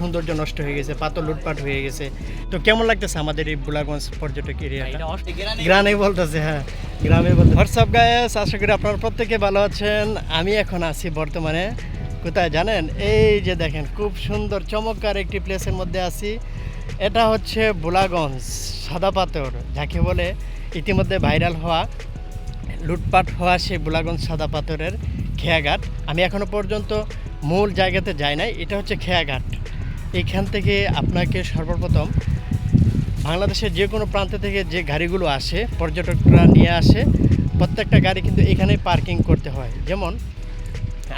সৌন্দর্য নষ্ট হয়ে গেছে পাথর লুটপাট হয়ে গেছে। তো কেমন লাগতেছে আমাদের এই বুলাগঞ্জ পর্যটক এরিয়াটা? গ্রামে বলতেছে হ্যাঁ গ্রামে বলতে হোয়াটসঅ্যাপ গায়েস আশা করি আপনারা প্রত্যেকে ভালো আছেন। আমি এখন আছি বর্তমানে কোথায় জানেন? এই যে দেখেন খুব সুন্দর চমৎকার একটি প্লেসের মধ্যে আছি। এটা হচ্ছে বুলাগঞ্জ সাদা পাথর যাকে বলে ইতিমধ্যে ভাইরাল হওয়া লুটপাট হওয়া সেই বুলাগঞ্জ সাদা পাথরের খেয়াঘাট। আমি এখনও পর্যন্ত মূল জায়গাতে যাই নাই এটা হচ্ছে খেয়াঘাট। এখান থেকে আপনাকে সর্বপ্রথম বাংলাদেশের যে কোনো প্রান্ত থেকে যে গাড়িগুলো আসে, পর্যটকরা নিয়ে আসে, প্রত্যেকটা গাড়ি কিন্তু এখানেই পার্কিং করতে হয়। যেমন,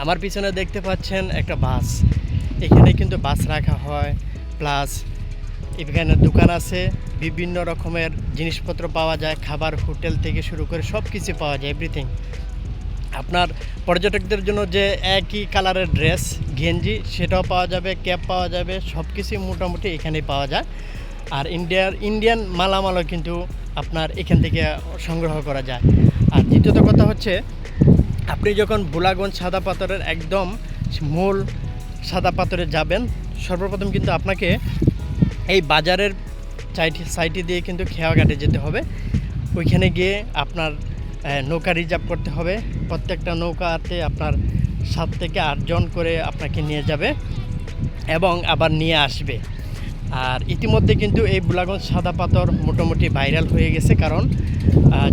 আমার পিছনে দেখতে পাচ্ছেন একটা বাস। এখানে কিন্তু বাস রাখা হয়, প্লাস এখানে দোকান আছে, বিভিন্ন রকমের জিনিসপত্র পাওয়া যায়, খাবার, হোটেল থেকে শুরু করে সব কিছু পাওয়া যায় এভরিথিং আপনার পর্যটকদের জন্য যে একই কালারের ড্রেস, গেঞ্জি, সেটাও পাওয়া যাবে, ক্যাপ পাওয়া যাবে সব কিছুই মোটামুটি এখানেই পাওয়া যায়। আর ইন্ডিয়ার, ইন্ডিয়ান মালামালও কিন্তু আপনার এখান থেকে সংগ্রহ করা যায়। আর দ্বিতীয়ত কথা হচ্ছে, আপনি যখন বুলাগঞ্জ সাদা পাথরের একদম মূল সাদা পাথরে যাবেন, সর্বপ্রথম কিন্তু আপনাকে এই বাজারের সাইটি সাইটে দিয়ে কিন্তু খেয়াঘাটে যেতে হবে। ওইখানে গিয়ে আপনার নৌকা রিজার্ভ করতে হবে। প্রত্যেকটা নৌকাতে আপনার সাত থেকে আটজন করে আপনাকে নিয়ে যাবে এবং আবার নিয়ে আসবে। আর ইতিমধ্যে কিন্তু এই বুলাগঞ্জ সাদা পাথর মোটামুটি ভাইরাল হয়ে গেছে কারণ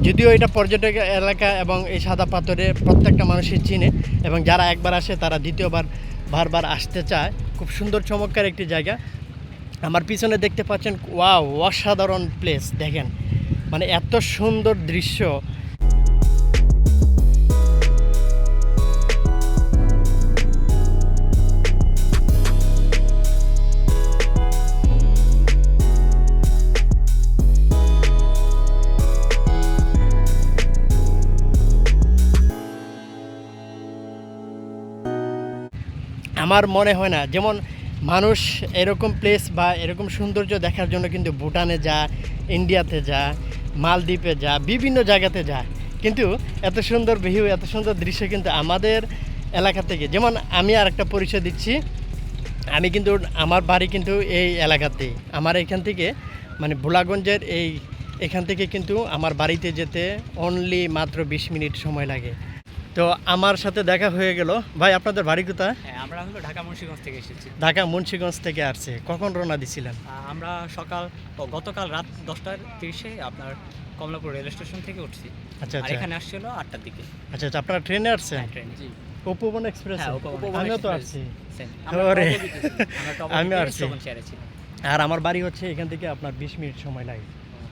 যদিও এটা পর্যটক এলাকা এবং এই সাদা পাথরে প্রত্যেকটা মানুষই চিনে এবং যারা একবার আসে তারা দ্বিতীয়বার, বারবার আসতে চায়। খুব সুন্দর, চমৎকার একটি জায়গা। আমার পিছনে দেখতে পাচ্ছেন, ওয়াও, অসাধারণ প্লেস দেখেন। মানে এত সুন্দর দৃশ্য। আমার মনে হয় না। যেমন মানুষ এরকম প্লেস বা এরকম সৌন্দর্য দেখার জন্য কিন্তু ভুটানে যা, ইন্ডিয়াতে যা, মালদ্বীপে যা, বিভিন্ন জায়গাতে যায় কিন্তু এত সুন্দর ভিউ এত সুন্দর দৃশ্য কিন্তু আমাদের এলাকা থেকে। যেমন আমি আর একটা পরিচয় দিচ্ছি। আমি কিন্তু, আমার বাড়ি কিন্তু এই এলাকাতেই আমার এখান থেকে মানে ভোলাগঞ্জের এই, এখান থেকে কিন্তু আমার বাড়িতে যেতে অনলি মাত্র বিশ মিনিট সময় লাগে। তো আমার সাথে দেখা হয়ে গেল। ভাই আপনাদের বাড়ি কোথায়? হ্যাঁ আমরা হলো ঢাকা মুন্সিগঞ্জ থেকে এসেছি। ঢাকা মুন্সিগঞ্জ থেকে আসছে। কখন রওনা দিছিলেন? আমরা সকাল গতকাল রাত দশটার তিরিশে আপনার কমলাপুর রেল স্টেশন থেকে উঠছি। আচ্ছা আর আচ্ছা। এখানে আসছিল আটটার দিকে। আচ্ছা আচ্ছা আপনারা ট্রেনে আসছেন? হ্যাঁ ট্রেনে। উপবন এক্সপ্রেস হ্যাঁ, আমিও তো আসছি। টপ আসছি। আর আমার বাড়ি হচ্ছে এখান থেকে আপনার বিশ মিনিট সময় লাগে।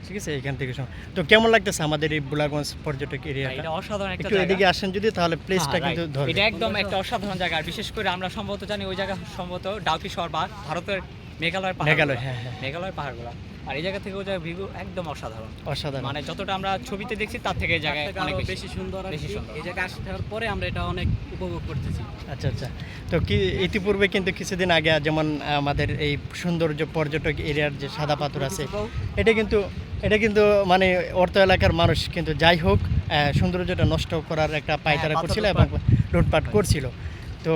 ঠিক আছে এখান থেকে তো কেমন লাগতেছে আমাদের এই বুলাগঞ্জ পর্যটক এরিয়া এটা অসাধারণ একটা জায়গা। এদিকে আসেন যদি তাহলে প্লেসটা হ্যাঁ, কিন্তু. ধরবে এটা একদম একটা অসাধারণ জায়গা। বিশেষ করে আমরা সম্ভবত জানি ওই জায়গা সম্ভবত ডাউকি শহর বা ভারতের মেঘালয় পাহাড় মেঘালয়, হ্যাঁ, হ্যাঁ। মেঘালয়ের পাহাড়গুলো। আর এই জায়গা থেকে ওই জায়গা ভিউ একদম অসাধারণ। অসাধারণ। মানে যতটা আমরা ছবিতে দেখছি তার থেকে এই জায়গায় অনেক বেশি সুন্দর আর বেশি সুন্দর। এই জায়গায় আসার পরে আমরা এটা অনেক উপভোগ করতেছি। আচ্ছা আচ্ছা। তো কি ইতিপূর্বে কিন্তু কিছুদিন আগে যেমন আমাদের এই সৌন্দর্য পর্যটক এরিয়ার যে সাদা পাথর আছে এটা কিন্তু এটা কিন্তু মানে অর্থ এলাকার মানুষ কিন্তু যাই হোক আহ, সৌন্দর্যটা নষ্ট করার একটা পায়তারা হ্যাঁ, করছিল এবং লুটপাট করছিল। তো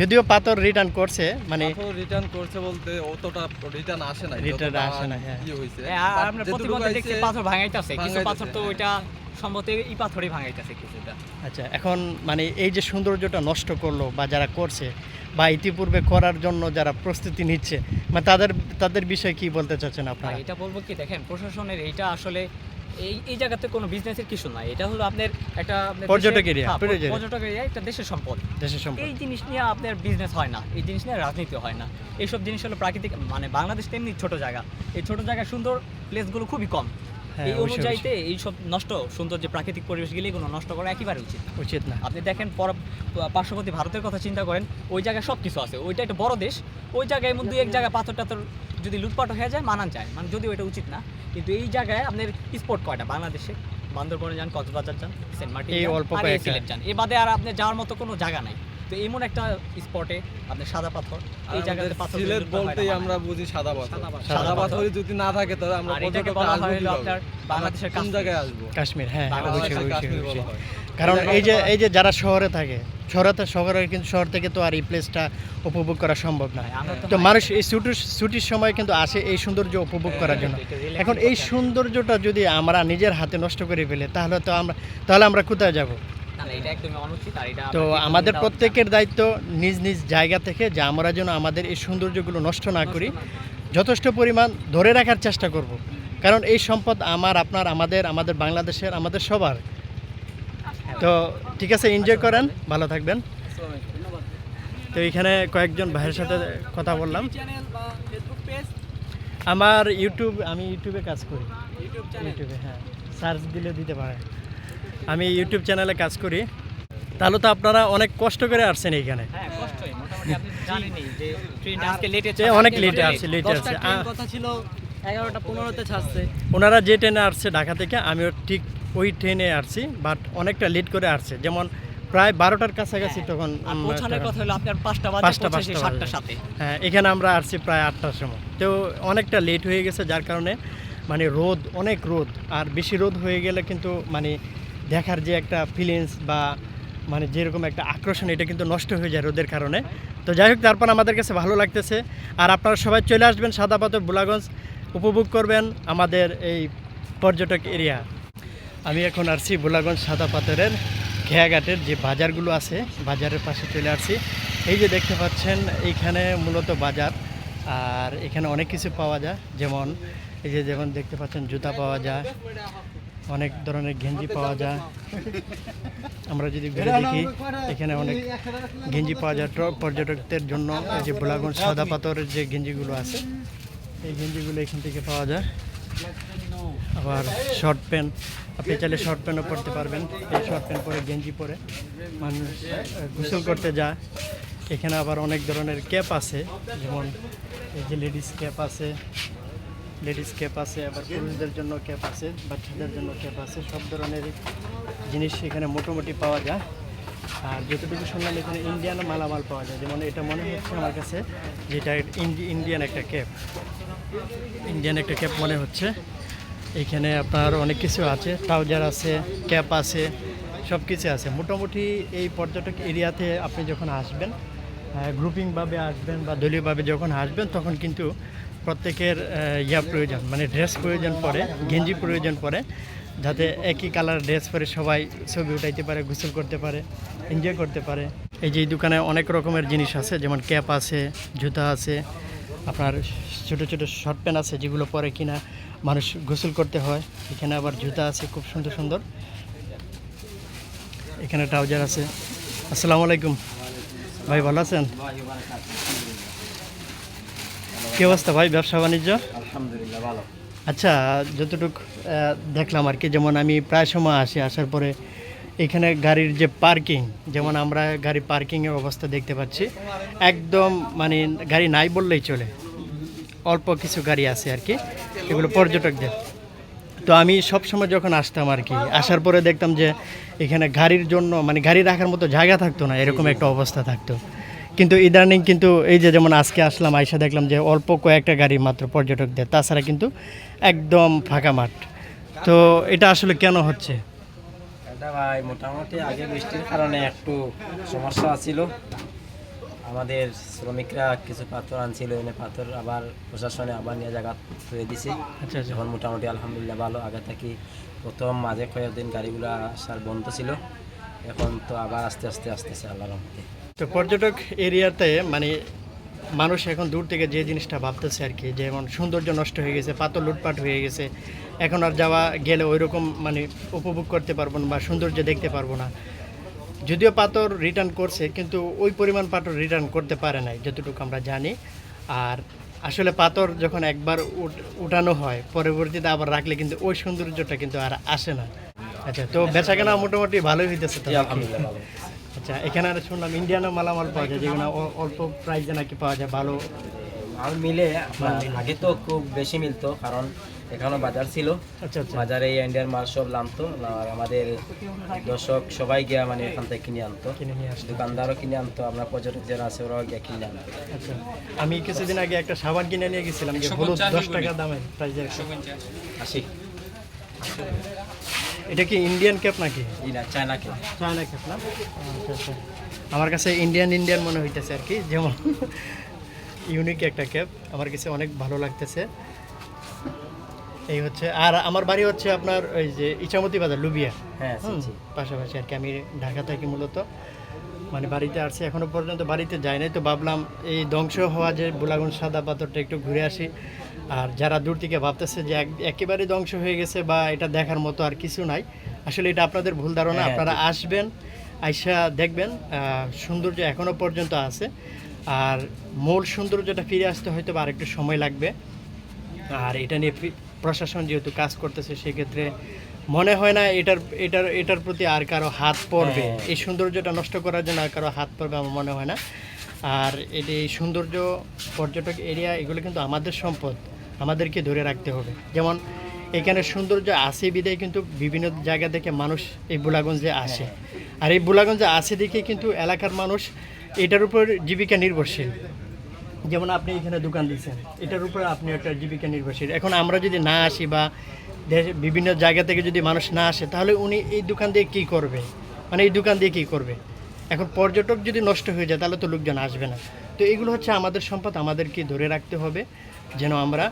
যদিও পাথর রিটার্ন করছে মানে রিটার্ন করছে বলতে অতটা রিটার্ন আসে না রিটার্ন আসে না, হ্যাঁ। ইয়ে হইছে হ্যাঁ, আমরা প্রতিবন্ধে দেখছি পাথর ভাঙাইতেছে কিন্তু পাথর তো হ্যাঁ। ওইটা সম্ভবত এই পাথরই ভাঙাইতেছে কিছুটা আচ্ছা এখন মানে এই যে সৌন্দর্যটা নষ্ট করল বা যারা করছে বা ইতিপূর্বে করার জন্য যারা প্রস্তুতি নিচ্ছে মানে তাদের তাদের বিষয়ে কি বলতে চাচ্ছেন আপনারা? এটা বলব কি দেখেন প্রশাসনের এইটা আসলে এই এই জায়গাতে কোনো বিজনেসের কিছু নাই। এটা হলো আপনার একটা পর্যটক এরিয়া হ্যাঁ, পর্যটক- এরিয়া একটা দেশের সম্পদ। দেশের সম্পদ। এই জিনিস নিয়ে আপনার বিজনেস হয় না এই জিনিস নিয়ে রাজনীতি হয় না। এইসব জিনিস হলো প্রাকৃতিক মানে বাংলাদেশ তেমনি ছোট জায়গা। এই ছোট জায়গায় সুন্দর প্লেসগুলো খুবই কম। এই অনুযায়ীতে এই সব নষ্ট সুন্দর যে প্রাকৃতিক পরিবেশগুলি এগুলো নষ্ট করা একেবারে উচিত উচিত না। আপনি দেখেন পর পার্শ্ববর্তী ভারতের কথা চিন্তা করেন ওই জায়গায় সব কিছু আছে ওইটা একটা বড় দেশ ওই জায়গায় মধ্যে এক জায়গায় পাথর টাথর যদি লুটপাট হয়ে যায় মানান যায়। মানে যদিও এটা উচিত না কিন্তু এই জায়গায় আপনার স্পট কয়টা? বাংলাদেশে বান্দরবনে যান কক্সবাজার যান সেন্ট মার্টিন এই অল্প যান। এ বাদে আর আপনি যাওয়ার মতো কোনো জায়গা নাই। তো এমন একটা স্পটে আপনার সাদা পাথর এই জায়গাতে পাথর সিলেট হয় বলতেই আমরা বুঝি সাদা পাথর। সাদা পাথর। যদি না থাকে তাহলে আমরা এটাকে বলা হয় হলো আপনার বাংলাদেশের কোন জায়গায় আসব? কাশ্মীর হ্যাঁ হ্যাঁ, বাংলাদেশের অবশ্যই অবশ্যই। কাশ্মীর বলা হয়। কারণ এই যে এই যে যারা শহরে থাকে শহরে তো শহরে কিন্তু শহর থেকে তো আর এই প্লেসটা উপভোগ করা সম্ভব না। তো তো মানুষ এই ছুটির ছুটির সময় কিন্তু আসে এই সৌন্দর্য উপভোগ করার জন্য। এখন এই সৌন্দর্যটা যদি আমরা নিজের হাতে নষ্ট করে ফেলে তাহলে তো আমরা তাহলে আমরা কোথায় যাব? না না, এটা একদমই অনুচিত আর এটা তো আমাদের প্রত্যেকের দায়িত্ব নিজ নিজ জায়গা থেকে যে আমরা যেন আমাদের এই সৌন্দর্যগুলো নষ্ট না করি যথেষ্ট পরিমাণ ধরে রাখার চেষ্টা করব। কারণ এই সম্পদ আমার আপনার আমাদের আমাদের বাংলাদেশের আমাদের সবার। তো ঠিক আছে এনজয় করেন ভালো থাকবেন। তো এখানে কয়েকজন ভাইয়ের সাথে কথা বললাম। আমার ইউটিউব আমি ইউটিউবে কাজ করি। ইউটিউবে হ্যাঁ। সার্চ দিলে দিতে পারে। আমি ইউটিউব চ্যানেলে কাজ করি। তাহলে তো আপনারা অনেক কষ্ট করে আসছেন এইখানে। হ্যাঁ কষ্টই। মোটামুটি আপনি জানেনই যে ট্রেনটা আজকে লেটে যে অনেক লেটে আসছে লেটে আসছে। ওনারা যে ট্রেনে আসছে ঢাকা থেকে আমিও ঠিক ওই ট্রেনে আসছি বাট অনেকটা লেট করে আসছে। যেমন প্রায় বারোটার কাছাকাছি তখন সাতটার বাজে। হ্যাঁ এখানে আমরা আসছি প্রায় আটটার সময়। তো অনেকটা লেট হয়ে গেছে যার কারণে মানে রোদ অনেক রোদ। আর বেশি রোদ হয়ে গেলে কিন্তু মানে দেখার যে একটা ফিলিংস বা মানে যেরকম একটা আকর্ষণ, এটা কিন্তু নষ্ট হয়ে যায় রোদের কারণে। তো যাই হোক, তারপর আমাদের কাছে ভালো লাগতেছে। আর আপনারা সবাই চলে আসবেন সাদা পাথর বুলাগঞ্জ। উপভোগ করবেন আমাদের এই পর্যটক এরিয়া। আমি এখন আসছি বুলাগঞ্জ সাদা পাথরের খেয়াঘাটের যে বাজারগুলো আছে, বাজারের পাশে চলে আসছি। এই যে দেখতে পাচ্ছেন, এইখানে মূলত বাজার। আর এখানে অনেক কিছু পাওয়া যায়। যেমন, এই যে যেমন দেখতে পাচ্ছেন, জুতা পাওয়া যায়। অনেক ধরনের গেঞ্জি পাওয়া যায়। আমরা যদি ঘুরে দেখি, এখানে অনেক গেঞ্জি পাওয়া যায় পর্যটকদের জন্য। এই যে বুলাগঞ্জ সাদা পাথরের যে গেঞ্জিগুলো আছে, এই গেঞ্জিগুলো এখান থেকে পাওয়া যায়। আবার শর্ট প্যান্ট, আপনি চাইলে শর্ট প্যান্টও পরতে পারবেন। এই শর্ট প্যান্ট পরে গেঞ্জি পরে মানুষ গোসল করতে যায়। এখানে আবার অনেক ধরনের ক্যাপ আছে, যেমন এই যে লেডিস ক্যাপ আছে লেডিস ক্যাপ আছে আবার পুরুষদের জন্য ক্যাপ আছে বাচ্চাদের জন্য ক্যাপ আছে সব ধরনের জিনিস এখানে মোটামুটি পাওয়া যায়। আর যতটুকু শুনলাম এখানে ইন্ডিয়ান মালামাল পাওয়া যায়। যেমন এটা মনে হচ্ছে আমার কাছে যেটা ইন্ডি- ইন্ডিয়ান একটা ক্যাপ। ইন্ডিয়ান একটা ক্যাপ মনে হচ্ছে। এখানে আপনার অনেক কিছু আছে ট্রাউজার আছে ক্যাপ আছে সব কিছু আছে। মোটামুটি এই পর্যটক এরিয়াতে আপনি যখন আসবেন গ্রুপিংভাবে আসবেন বা দলীয়ভাবে যখন আসবেন তখন কিন্তু প্রত্যেকের ইয়া প্রয়োজন মানে ড্রেস প্রয়োজন পড়ে গেঞ্জি প্রয়োজন পড়ে যাতে একই কালার ড্রেস পরে সবাই ছবি উঠাইতে পারে, গোসল করতে পারে এনজয় করতে পারে। এই যে দোকানে অনেক রকমের জিনিস আছে, যেমন ক্যাপ আছে, জুতা আছে, আপনার ছোট ছোট শর্ট প্যান্ট আছে, যেগুলো পরে কিনা মানুষ গোসল করতে হয়। এখানে আবার জুতা আছে, খুব সুন্দর সুন্দর। এখানে ট্রাউজার আছে। আসসালামু আলাইকুম। ভাই, ভালো আছেন? কি অবস্থা ভাই ব্যবসা বাণিজ্য? আলহামদুলিল্লাহ ভালো। আচ্ছা যতটুক দেখলাম আর কি যেমন আমি প্রায় সময় আসি আসার পরে এখানে গাড়ির যে পার্কিং যেমন আমরা গাড়ি পার্কিংয়ের অবস্থা দেখতে পাচ্ছি একদম মানে গাড়ি নাই বললেই চলে। অল্প কিছু গাড়ি আছে আর কি এগুলো পর্যটকদের। তো আমি সব সময় যখন আসতাম আর কি আসার পরে দেখতাম যে এখানে গাড়ির জন্য মানে গাড়ি রাখার মতো জায়গা থাকতো না এরকম একটা অবস্থা থাকতো। কিন্তু ইদানিং কিন্তু এই যে যেমন আজকে আসলাম আইসা দেখলাম যে অল্প কয়েকটা গাড়ি মাত্র পর্যটকদের। তাছাড়া কিন্তু একদম ফাঁকা মাঠ। তো এটা আসলে কেন হচ্ছে? এটা ভাই মোটামুটি আগে বৃষ্টির কারণে একটু সমস্যা ছিল। আমাদের শ্রমিকরা কিছু পাথর আনছিল এনে পাথর আবার প্রশাসনে আবার নিয়ে জায়গা ধুয়ে দিছে। আচ্ছা আচ্ছা। এখন মোটামুটি আলহামদুলিল্লাহ ভালো। আগে থাকি প্রথম মাঝে কয়েকদিন গাড়িগুলো আসার বন্ধ ছিল। এখন তো আবার আস্তে আস্তে আসতেছে আল্লাহর রহমতে। তো পর্যটক এরিয়াতে মানে মানুষ এখন দূর থেকে যে জিনিসটা ভাবতেছে আর কি, যেমন সৌন্দর্য নষ্ট হয়ে গেছে, পাথর লুটপাট হয়ে গেছে, এখন আর যাওয়া গেলে ওই রকম মানে উপভোগ করতে পারব না বা সৌন্দর্য দেখতে পারব না। যদিও পাথর রিটার্ন করছে, কিন্তু ওই পরিমাণ পাথর রিটার্ন করতে পারে নাই, যতটুকু আমরা জানি। আর আসলে পাথর যখন একবার উঠ- উঠানো হয়, পরবর্তীতে আবার রাখলে কিন্তু ওই সৌন্দর্যটা কিন্তু আর আসে না। আচ্ছা তো বেচাকেনা মোটামুটি ভালোই হইতেছে আচ্ছা এখানে আর শুনলাম ইন্ডিয়ানও মালামাল পাওয়া যায় যেগুলো অল্প প্রাইসে নাকি পাওয়া যায় ভালো। মাল মিলে আপনার আগে তো খুব বেশি মিলতো কারণ এখানেও বাজার ছিল। আচ্ছা আচ্ছা। বাজারে এই ইন্ডিয়ান মাল সব নামতো আর আমাদের দর্শক সবাই গিয়া মানে এখান থেকে কিনে আনতো। দোকানদারও কিনে আনতো আমরা পর্যটক যারা আছে ওরাও গিয়ে কিনে আনতো। আচ্ছা আমি কিছুদিন আগে একটা সাবান কিনে নিয়ে গেছিলাম যে হলুদ দশ টাকা দামের প্রাইসের আসি। এটা কি ইন্ডিয়ান ক্যাপ নাকি? ইনা চায়নাকে চায়না ক্যাপ না? আচ্ছা আচ্ছা। আমার কাছে ইন্ডিয়ান ইন্ডিয়ান মনে হইতেছে আর কি যেমন ইউনিক একটা ক্যাপ আমার কাছে অনেক ভালো লাগতেছে। এই হচ্ছে আর আমার বাড়ি হচ্ছে আপনার ওই যে ইচামতি বাজার লুবিয়া। হ্যাঁ পাশাপাশি আর কি আমি ঢাকা থাকি মূলত। মানে বাড়িতে আসছি এখনও পর্যন্ত বাড়িতে যাই নাই তো ভাবলাম এই ধ্বংস হওয়া যে বুলাগুন সাদা পাথরটা একটু ঘুরে আসি। আর যারা দূর থেকে ভাবতেছে যে এক- একেবারে ধ্বংস হয়ে গেছে বা এটা দেখার মতো আর কিছু নাই আসলে এটা আপনাদের ভুল ধারণা হ্যাঁ, আপনারা আসবেন আইসা দেখবেন সৌন্দর্য এখনও পর্যন্ত আছে। আর মূল সৌন্দর্যটা ফিরে আসতে হয়তো বা আরেকটু সময় লাগবে। আর এটা নিয়ে প্রশাসন যেহেতু কাজ করতেছে সেক্ষেত্রে মনে হয় না এটার এটার এটার প্রতি আর কারও হাত পড়বে। হ্যাঁ। এই সৌন্দর্যটা নষ্ট করার জন্য আর কারও হাত পড়বে আমার মনে হয় না। আর এটি এই সৌন্দর্য পর্যটক এরিয়া এগুলো কিন্তু আমাদের সম্পদ। আমাদেরকে ধরে রাখতে হবে। যেমন এখানে সৌন্দর্য আছে বিদায় কিন্তু বিভিন্ন জায়গা থেকে মানুষ এই বুলাগঞ্জে আসে। আর এই বুলাগঞ্জে আসে দেখে কিন্তু এলাকার মানুষ এটার উপর জীবিকা নির্ভরশীল। যেমন আপনি এখানে দোকান দিচ্ছেন এটার উপর আপনি একটা জীবিকা নির্ভরশীল। এখন আমরা যদি না আসি বা দেশ- বিভিন্ন জায়গা থেকে যদি মানুষ না আসে তাহলে উনি এই দোকান দিয়ে কী করবে? মানে এই দোকান দিয়ে কী করবে? এখন পর্যটক যদি নষ্ট হয়ে যায় তাহলে তো লোকজন আসবে না। তো এগুলো হচ্ছে আমাদের সম্পদ, আমাদেরকে ধরে রাখতে হবে যেন আমরা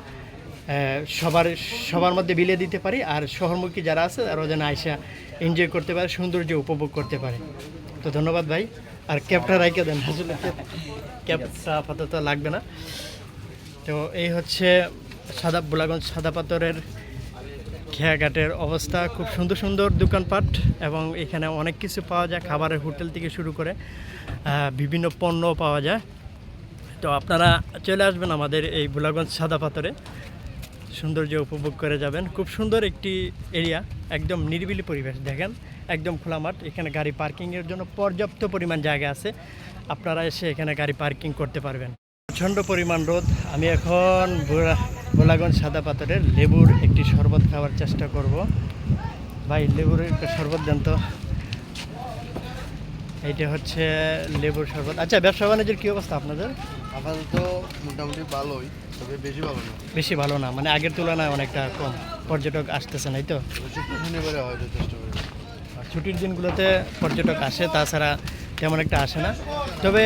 সবার সবার মধ্যে বিলিয়ে দিতে পারি আর শহরমুখী যারা আছে তারাও যেন আইসা এনজয় করতে পারে, সৌন্দর্য উপভোগ করতে পারে। তো ধন্যবাদ ভাই। আর ক্যাবটা রাইকে দেন। আসলে ক্যাব- ক্যাবটা আপাতত লাগবে না। তো এই হচ্ছে সাদা বুলাগঞ্জ সাদা পাথরের খেয়াঘাটের অবস্থা। খুব সুন্দর সুন্দর দোকানপাট এবং এখানে অনেক কিছু পাওয়া যায়। খাবারের হোটেল থেকে শুরু করে বিভিন্ন পণ্য পাওয়া যায়। তো আপনারা চলে আসবেন আমাদের এই বুলাগঞ্জ সাদা পাথরে। সৌন্দর্য উপভোগ করে যাবেন। খুব সুন্দর একটি এরিয়া, একদম নিরিবিলি পরিবেশ, দেখেন, একদম খোলা মাঠ। এখানে গাড়ি পার্কিংয়ের জন্য পর্যাপ্ত পরিমাণ জায়গা আছে। আপনারা এসে এখানে গাড়ি পার্কিং করতে পারবেন। প্রচণ্ড পরিমাণ রোদ। আমি এখন গোলাগঞ্জ সাদা পাথরের লেবুর একটি শরবত খাওয়ার চেষ্টা করব। ভাই, লেবুর একটা শরবত দেন তো। এইটা হচ্ছে লেবুর শরবত। আচ্ছা ব্যবসা বাণিজ্যের কী অবস্থা আপনাদের? আপাতত মোটামুটি ভালোই তবে বেশি ভালো না। বেশি ভালো না মানে আগের তুলনায় অনেকটা কম পর্যটক আসতেছে নাই তো? শনিবারে হয় যথেষ্ট ছুটির দিনগুলোতে পর্যটক আসে তাছাড়া তেমন একটা আসে না। তবে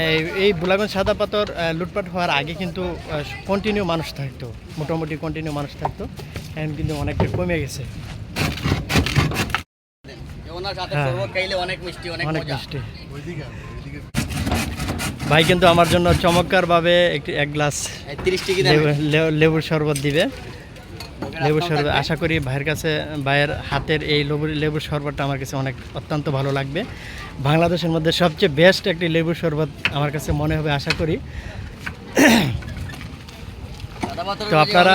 এই- এই বুলাগঞ্জ সাদা পাথর লুটপাট হওয়ার আগে কিন্তু কন্টিনিউ মানুষ থাকতো মোটামুটি কন্টিনিউ মানুষ থাকতো এখন কিন্তু অনেকটা কমে গেছে। হ্যাঁ। অনেক মিষ্টি অনেক অনেক মিষ্টি। ভাই কিন্তু আমার জন্য চমৎকারভাবে একটি এক গ্লাস এই 30 টিকি দেন লেবু- লে- লেবুর শরবত দিবে। লেবুর শরবত আশা করি ভাইয়ের কাছে ভাইয়ের হাতের এই লেবুর লেবুর শরবতটা আমার কাছে অনেক অত্যন্ত ভালো লাগবে। বাংলাদেশের মধ্যে সবচেয়ে বেস্ট একটি লেবুর শরবত আমার কাছে মনে হবে আশা করি। তো আপনারা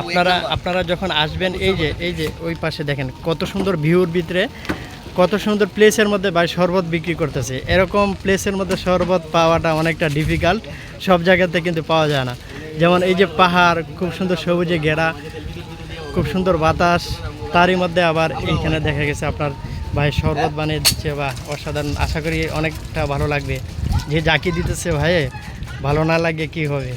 আপনারা আপনারা যখন আসবেন এই যে এই যে ওই পাশে দেখেন কত সুন্দর ভিউর ভিতরে কত সুন্দর প্লেসের মধ্যে ভাই শরবত বিক্রি করতেছে। এরকম প্লেসের মধ্যে শরবত পাওয়াটা অনেকটা ডিফিকাল্ট সব জায়গাতে কিন্তু পাওয়া যায় না। যেমন এই যে পাহাড়, খুব সুন্দর সবুজে ঘেরা, খুব সুন্দর বাতাস, তারই মধ্যে আবার এইখানে দেখা গেছে আপনার ভাই শরবত বানিয়ে দিচ্ছে বা অসাধারণ। আশা করি অনেকটা ভালো লাগবে। যে জাকি দিতেছে ভাই, ভালো না লাগে কি হবে?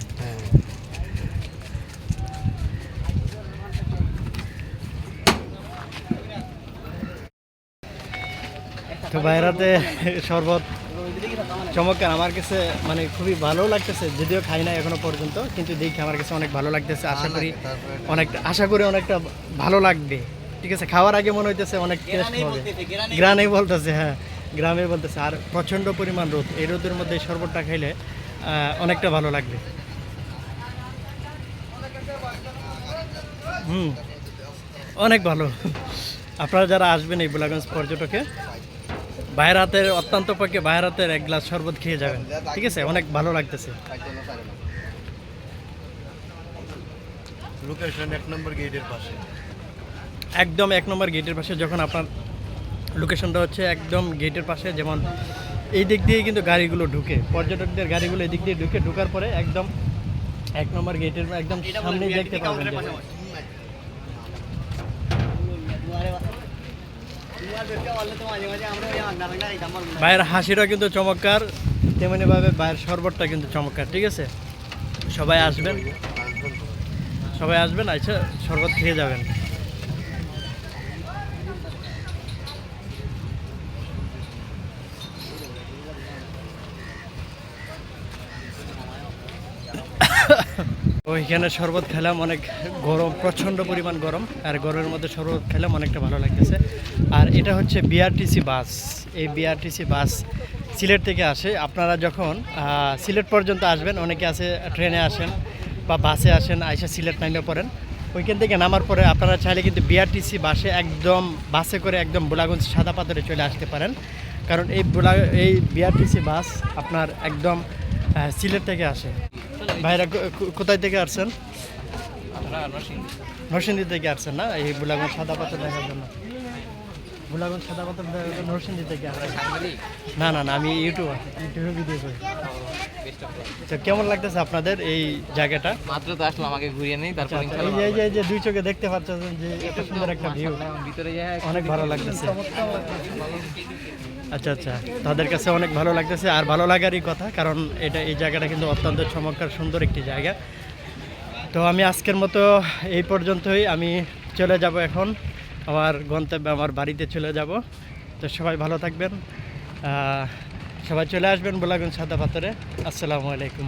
তো বাইরাতে শরবত চমৎকার। আমার কাছে মানে খুবই ভালো লাগতেছে যদিও খাই না এখনও পর্যন্ত কিন্তু দেখি আমার কাছে অনেক ভালো লাগতেছে। আশা করি অনেক আশা করি অনেকটা ভালো লাগবে। ঠিক আছে খাওয়ার আগে মনে হইতেছে অনেক টেস্ট হবে। গ্রানে বলতেছে হ্যাঁ গ্রামে বলতেছে। আর প্রচণ্ড পরিমাণ রোদ এই রোদের মধ্যে শরবতটা খাইলে অনেকটা ভালো লাগবে। হুম অনেক ভালো। আপনারা যারা আসবেন এই বুলাগঞ্জ পর্যটকে বাইরের হাতের অত্যন্ত পক্ষে বাইরের হাতের এক গ্লাস শরবত খেয়ে যাবেন। ঠিক আছে? অনেক ভালো লাগতেছে। লোকেশন এক নম্বর গেটের পাশে। একদম এক নম্বর গেটের পাশে যখন আপনার লোকেশনটা হচ্ছে একদম গেটের পাশে যেমন এই দিক দিয়ে কিন্তু গাড়িগুলো ঢুকে। পর্যটকদের গাড়িগুলো এই দিক দিয়ে ঢুকে ঢুকার পরে একদম এক নম্বর গেটের একদম সামনেই দেখতে পাবেন ভাইয়ের হাসিটা কিন্তু চমৎকার, তেমনিভাবে ভাইয়ের শরবতটা কিন্তু চমৎকার, ঠিক আছে? সবাই আসবেন। সবাই আসবেন আচ্ছা শরবত খেয়ে যাবেন। ওইখানে শরবত খেলাম অনেক গরম, প্রচণ্ড পরিমাণ গরম, আর গরমের মধ্যে শরবত খেলাম অনেকটা ভালো লাগতেছে। আর এটা হচ্ছে বিআরটিসি বাস। এই বিআরটিসি বাস সিলেট থেকে আসে। আপনারা যখন সিলেট পর্যন্ত আসবেন, অনেকে আছে, ট্রেনে আসেন বা বাসে আসেন, আইসা সিলেট নামে পড়েন। ওইখান থেকে নামার পরে আপনারা চাইলে কিন্তু বিআরটিসি বাসে একদম, বাসে করে একদম বোলাগঞ্জ সাদা পাথরে চলে আসতে পারেন। কারণ এই বোলা, এই বিআরটিসি বাস আপনার একদম সিলেট থেকে আসে। ভাইরা কোথায় থেকে আসছেন? নরসিংদী থেকে আসছেন না? এই বুলাগঞ্জ সাদা পাথর দেখার জন্য। বুলাগঞ্জ সাদা পাথর নরসিংদী থেকে আসছেন। না না না আমি ইউটিউবার ইউটিউবে ভিডিও করি। তো কেমন লাগতেছে আপনাদের এই জায়গাটা? মাত্র তো আসলাম আগে ঘুরিয়ে নেই তারপর আচ্ছা, এই যে এই যে দুই চোখে দেখতে পাচ্ছেন যে এত সুন্দর একটা ভিউ। ভিতরে অনেক ভালো লাগতেছে। আচ্ছা আচ্ছা। তাদের কাছে অনেক ভালো লাগতেছে আর ভালো লাগারই কথা, কারণ এটা, এই জায়গাটা কিন্তু অত্যন্ত চমৎকার, সুন্দর একটি জায়গা। তো আমি আজকের মতো এই পর্যন্তই। আমি চলে যাব এখন। আমার গন্তব্যে, আমার বাড়িতে চলে যাব। তো সবাই ভালো থাকবেন। সবাই চলে আসবেন বোলাগুন সাদা পাথরে। আসসালামু আলাইকুম।